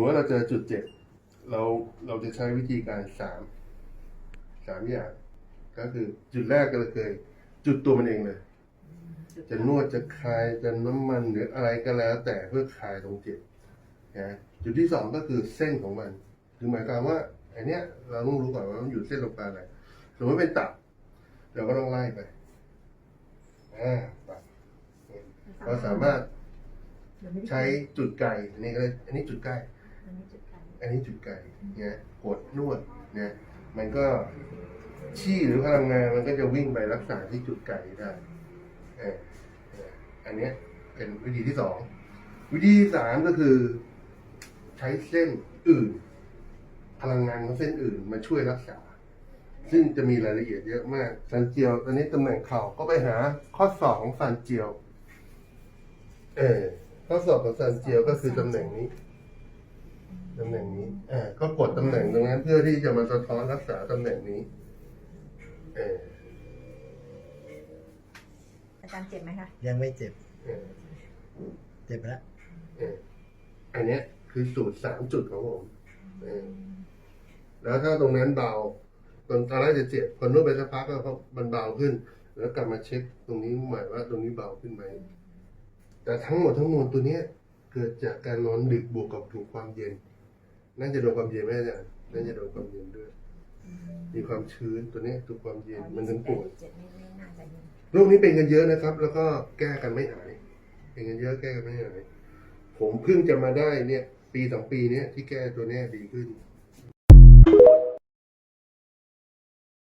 มว่าเราเจอจุดเจ็บเราเราจะใช้วิธีการสามสามอย่าง ก็คือจุดแรกก็คือจุดตัวมันเองเลย จะนวดจะคลายจะน้ำมันหรืออะไรก็แล้ว แต่เพื่อคลายตรงเจ็บนะจุดที่สองก็คือเส้นของมัน คือหมายความว่าอันเนี้ยเราต้องรู้ก่อนว่ามันอยู่เส้นตรงกลางไหนสมมติเป็นตับเราก็ต้องไล่ไปอ่าตับเราสามารถใช้จุดไก่อันนี้ก็เลยอันนี้จุดใกล้ อันนี้จุดกันอันนี้จุดไก่เนี่ยกดนวดเนี่ยมันก็ชี่หรือพลังงานมันก็จะวิ่งไปรักษาที่จุดไก่ได้เออเอออันเนี้ยเป็นวิธีที่สองวิธีที่สามก็คือ ใช้เส้นอื่น พลังงานของเส้นอื่นมาช่วยรักษา ซึ่งจะมีรายละเอียดเยอะมากซันเจียวตอนนี้ตำแหน่งเข่าก็ไปหาข้อศอกของซันเจียว เออข้อศอกของซันเจียวก็คือตำแหน่งนี้ ตำแหน่งนี้อ่าก็กดตำแหน่งตรงนั้นเพื่อที่จะมาสะท้อนรักษาตำแหน่งนี้เอออาจารย์เจ็บไหมคะยังไม่เจ็บ เออเจ็บแล้วเอออันเนี้ยคือสูตรสามจุดของผมเออแล้วถ้าตรงนั้นเบาตอนตอนแรกจะเจ็บพอนวดไปสักพักก็เขามันเบาขึ้น แล้วกลับมาเช็คตรงนี้ใหม่ว่าตรงนี้เบาขึ้นไหมแต่ทั้งหมดทั้งมวลตัวเนี้ยเกิดจากการนอนดึกบวกกับถูกความเย็น น่าจะโดนความเย็นไหมอาจารย์น่าจะโดนความเย็นด้วย มีความชื้นตัวเนี้ยถูกความเย็นมันถึงปวดเจ็บนี่ไม่น่าจะยังโรคนี้เป็นกันเยอะนะครับ แล้วก็แก้กันไม่หายเป็นกันเยอะแก้กันไม่หายผมเพิ่งจะมาได้เนี่ย ปีสองปีเนี้ยที่แก้ตัวเนี้ยดีขึ้น